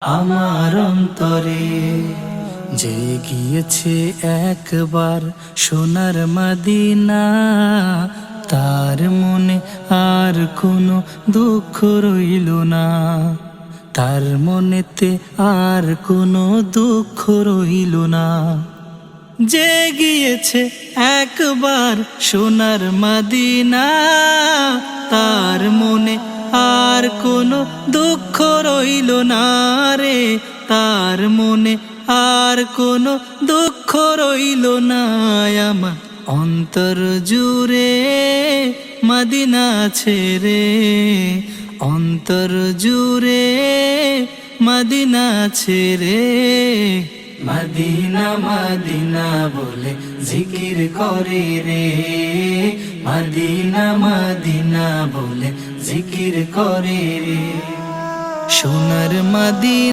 আমার অন্তরে যে গিয়েছে একবার সোনার মাদিনা, তার মনে আর কোনো দুঃখ রইল না। তার মনেতে আর কোনো দুঃখ রইল না। যে গিয়েছে একবার সোনার মাদিনা, তার কোনো দুঃখ রইল না রে। তার মনে আর কোনো দুঃখ রইল না। আমার অন্তর জুড়ে মদিনা ছেড়ে, অন্তর জুড়ে মদিনা ছেড়ে। মদিনা মদিনা বলে জিকির করে রে। মদিনা মদিনা বলে জিকির করে রে। সোনার মদিনা